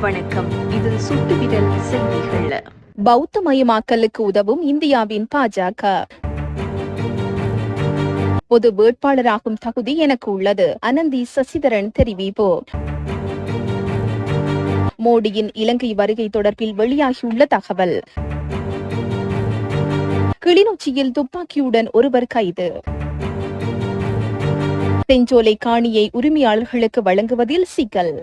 வணக்கம். இது சுட்டுவிரல் செய்திகள் பௌத்த மயமாக்கலுக்கு உதவும் இந்தியாவின் பாஜக. பொது வேட்பாளராகும் தகுதி எனக்கு உள்ளது. அனந்தி சசிதரன் தெரிவிப்பு. மோடியின் இலங்கை வருகை தொடர்பில் வெளியாகியுள்ள தகவல். கிளிநொச்சியில் துப்பாக்கியுடன் ஒருவர் கைது. செஞ்சோலை காணியை உரிமையாளர்களுக்கு வழங்குவதில் சிக்கல்.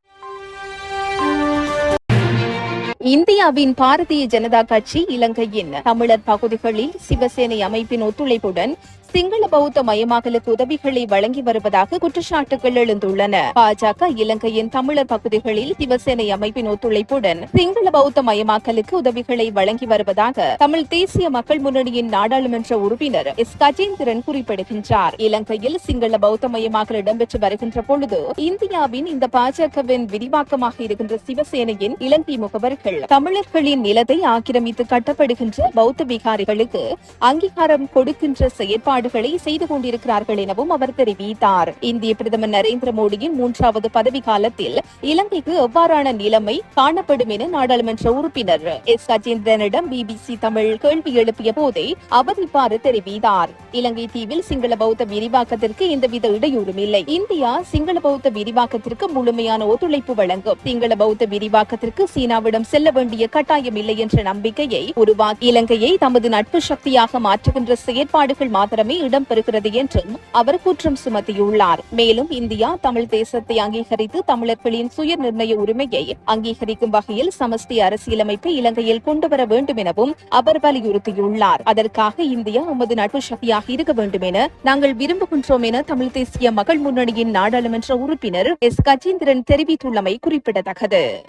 இந்தியாவின் பாரதிய ஜனதா கட்சி இலங்கையின் தமிழர் பகுதிகளில் சிவசேனை அமைப்பின் ஒத்துழைப்புடன் சிங்கள பௌத்த மயமாக்கலுக்கு உதவிகளை வழங்கி வருவதாக குற்றச்சாட்டுகள் எழுந்துள்ளன. பாஜக இலங்கையின் தமிழர் பகுதிகளில் சிவசேனை அமைப்பின் ஒத்துழைப்புடன் சிங்கள பௌத்த மயமாக்கலுக்கு உதவிகளை வழங்கி வருவதாக தமிழ் தேசிய மக்கள் முன்னணியின் நாடாளுமன்ற உறுப்பினர் எஸ். கஜேந்திரன் குறிப்பிடுகின்றார். இலங்கையில் சிங்கள பௌத்த மயமாக்கல் இடம்பெற்று வருகின்ற பொழுது இந்தியாவின் இந்த பாஜகவின் விரிவாக்கமாக இருக்கின்ற சிவசேனையின் இலங்கை முகவர்கள் தமிழர்களின் நிலத்தை ஆக்கிரமித்து கட்டப்படுகின்ற பௌத்த விகாரிகளுக்கு அங்கீகாரம் கொடுக்கின்ற செயற்பாடு செயற்பாடுகளை செய்து கொண்டிருக்கிறார்கள் எனவும் அவர் தெரிவித்தார். இந்திய பிரதமர் நரேந்திர மோடியின் மூன்றாவது பதவி காலத்தில் இலங்கைக்கு எவ்வாறான நிலைமை காணப்படும் என நாடாளுமன்ற உறுப்பினர் எஸ். கஜேந்திரனிடம் பிபிசி தமிழ் கேள்வி எழுப்பிய போதே அவர் இவ்வாறு தெரிவித்தார். இலங்கை தீவில் சிங்கள பௌத்த விரிவாக்கத்திற்கு எந்தவித இடையூறும் இல்லை. இந்தியா சிங்கள பௌத்த விரிவாக்கத்திற்கு முழுமையான ஒத்துழைப்பு வழங்கும். சிங்கள பௌத்த விரிவாக்கத்திற்கு சீனாவிடம் செல்ல வேண்டிய கட்டாயம் இல்லை என்ற நம்பிக்கையை உருவாக்கி இலங்கையை தமது நட்பு சக்தியாக மாற்றுகின்ற செயற்பாடுகள் மாத்திரமே இடம்பெறுகிறது என்றும் அவர் குற்றம் சுமத்தியுள்ளார். மேலும் இந்தியா தமிழ் தேசத்தை அங்கீகரித்து தமிழர்களின் சுய நிர்ணய உரிமையை அங்கீகரிக்கும் வகையில் சமஸ்தி அரசியலமைப்பை இலங்கையில் கொண்டுவர வேண்டும் எனவும் அவர் வலியுறுத்தியுள்ளார். அதற்காக இந்தியா உமது நட்பு சக்தியாக இருக்க வேண்டும் என நாங்கள் விரும்புகின்றோம் என தமிழ் தேசிய மக்கள் முன்னணியின் நாடாளுமன்ற உறுப்பினர் எஸ். கஜேந்திரன் தெரிவித்துள்ளமை குறிப்பிடத்தக்கது.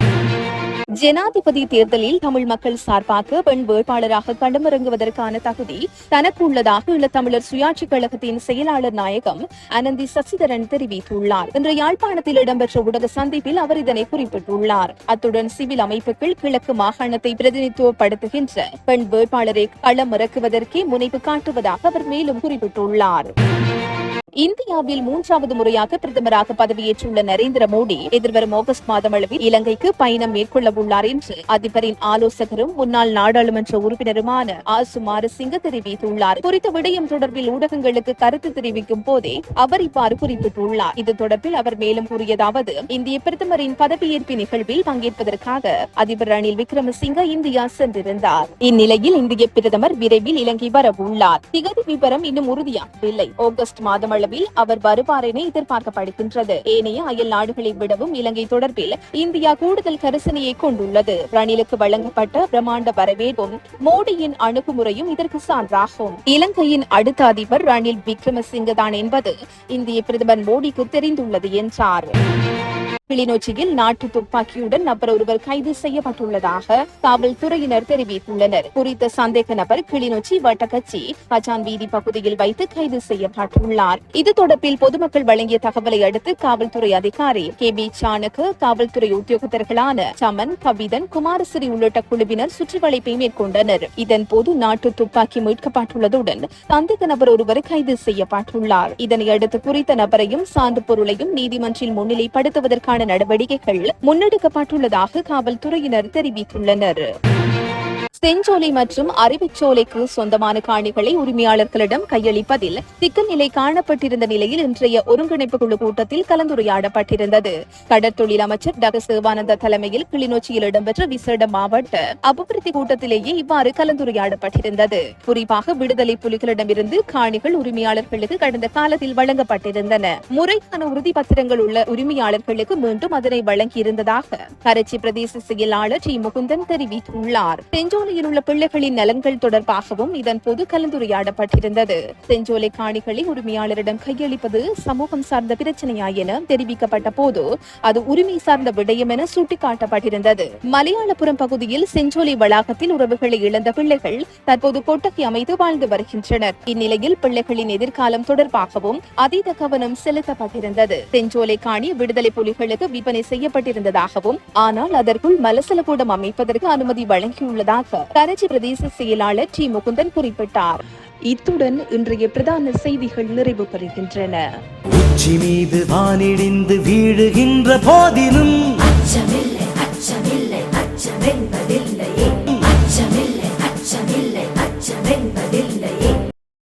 ஜனாதிபதி தேர்தலில் தமிழ் மக்கள் சார்பாக பெண் வேட்பாளராக களமிறங்குவதற்கான தகுதி தனக்கு உள்ளதாக ஈழத்தமிழர் சுயாட்சி கழகத்தின் செயலாளர் நாயகம் அனந்தி சசிதரன் தெரிவித்துள்ளார். இன்று யாழ்ப்பாணத்தில் இடம்பெற்ற ஊடக சந்திப்பில் அவர் இதனை குறிப்பிட்டுள்ளார். அத்துடன் சிவில் அமைப்புகள் கிழக்கு மாகாணத்தை பிரதிநிதித்துவப்படுத்துகின்ற பெண் வேட்பாளரை களமிறக்குவதற்கே முனைப்பு காட்டுவதாக அவர் மேலும் குறிப்பிட்டுள்ளார். இந்தியாவில் மூன்றாவது முறையாக பிரதமராக பதவியேற்றுள்ள நரேந்திர மோடி எதிர்வரும் ஆகஸ்ட் மாதம் அளவில் இலங்கைக்கு பயணம் மேற்கொள்ள உள்ளார் என்று அதிபரின் ஆலோசகரும் முன்னாள் நாடாளுமன்ற உறுப்பினருமான ஆர் சுமாரசிங்க தெரிவித்துள்ளார். குறித்த விடயம் தொடர்பில் ஊடகங்களுக்கு கருத்து தெரிவிக்கும் போதே அவர் இவ்வாறு குறிப்பிட்டுள்ளார். இது தொடர்பில் அவர் மேலும் கூறியதாவது இந்திய பிரதமரின் பதவியேற்பு நிகழ்வில் பங்கேற்பதற்காக அதிபர் ரணில் விக்ரமசிங்க இந்தியா சென்றிருந்தார். இந்நிலையில் இந்திய பிரதமர் விரைவில் இலங்கை வர உள்ளார் திகதி விவரம் இன்னும் உறுதியாகவில்லை. ஆகஸ்ட் மாதம் அளவில் அவர் வருவார் என எதிர்பார்க்கப்படுகின்றது. ஏனைய அயல் நாடுகளை விடவும் இலங்கை தொடர்பில் இந்தியா கூடுதல் கரிசனையை கொண்டுள்ளது. ரணிலுக்கு வழங்கப்பட்ட பிரமாண்ட வரவேற்பும் மோடியின் அணுகுமுறையும் இதற்கு சான்றாகும். இலங்கையின் அடுத்த அதிபர் ரணில் விக்ரமசிங்க தான் என்பது இந்திய பிரதமர் மோடிக்கு தெரிந்துள்ளது என்றார். கிளிநொச்சியில் நாட்டு துப்பாக்கியுடன் நபர் ஒருவர் கைது செய்யப்பட்டுள்ளதாக காவல்துறையினர் தெரிவித்துள்ளனர். குறித்த சந்தேக நபர் கிளிநொச்சி வட்டக்கச்சி கஜான் வீதி பகுதியில் வைத்து கைது செய்யப்பட்டுள்ளார். இது தொடர்பில் பொதுமக்கள் வழங்கிய தகவலை அடுத்து காவல்துறை அதிகாரி கே பி சானுக்கு காவல்துறை உத்தியோகத்தர்களான சமன் கவிதன் குமாரசிறி உள்ளிட்ட குழுவினர் சுற்றுவளைப்பை மேற்கொண்டனர். இதன் போது நாட்டு துப்பாக்கி மீட்கப்பட்டுள்ளதுடன் சந்தேக நபர் ஒருவர் கைது செய்யப்பட்டுள்ளார். இதனை அடுத்து குறித்த நபரையும் சான்று பொருளையும் நீதிமன்றில் முன்னிலைப்படுத்துவதற்கான நடவடிக்கைகள் முன்னெடுக்கப்பட்டுள்ளதாக காவல்துறையினர் தெரிவித்துள்ளனர். செஞ்சோலை மற்றும் அறிவிச்சோலைக்கு சொந்தமான காணிகளை உரிமையாளர்களிடம் கையளிப்பதில் சிக்கல் நிலை காணப்பட்டிருந்த நிலையில் இன்றைய ஒருங்கிணைப்பு குழு கூட்டத்தில் கலந்துரையாடப்பட்டிருந்தது. கடற்தொழில் அமைச்சர் டாக்டர் சிவானந்த தலைமையில் கிளிநொச்சியில் இடம்பெற்ற விசேட மாவட்ட அபிவிருத்தி கூட்டத்திலேயே இவ்வாறு கலந்துரையாடப்பட்டிருந்தது. குறிப்பாக விடுதலை புலிகளிடமிருந்து காணிகள் உரிமையாளர்களுக்கு கடந்த காலத்தில் வழங்கப்பட்டிருந்தன. முறைக்கான உறுதி பத்திரங்கள் உள்ள உரிமையாளர்களுக்கு மீண்டும் அதனை வழங்கியிருந்ததாக கரைச்சி பிரதேச செயலாளர் டி. முகுந்தன் தெரிவித்துள்ளார். செஞ்சோலை செஞ்சோலையில் உள்ள பிள்ளைகளின் நலன்கள் தொடர்பாகவும் இதன் போது கலந்துரையாடப்பட்டிருந்தது. செஞ்சோலை காணிகளை உரிமையாளரிடம் கையளிப்பது சமூகம் சார்ந்த பிரச்சனையா என தெரிவிக்கப்பட்ட போது அது உரிமை சார்ந்த விடயம் என சுட்டிக்காட்டப்பட்டிருந்தது. மலையாளபுரம் பகுதியில் செஞ்சோலை வளாகத்தில் உறவுகளை இழந்த பிள்ளைகள் தற்போது கொட்டகை அமைத்து வாழ்ந்து வருகின்றனர். இந்நிலையில் பிள்ளைகளின் எதிர்காலம் தொடர்பாகவும் அதீத கவனம் செலுத்தப்பட்டிருந்தது. செஞ்சோலை காணி விடுதலை புலிகளுக்கு விற்பனை செய்யப்பட்டிருந்ததாகவும் ஆனால் அதற்குள் மலசலகூடம் அமைப்பதற்கு அனுமதி வழங்கியுள்ளதாக கரைச்சி பிரதேச செயலாளர் டி. முகுந்தன் குறிப்பிட்டார். இத்துடன் இன்றைய பிரதான செய்திகள் நிறைவு பெறுகின்றன உச்சி மீது வானிடிந்து வீழுகின்ற போதிலும்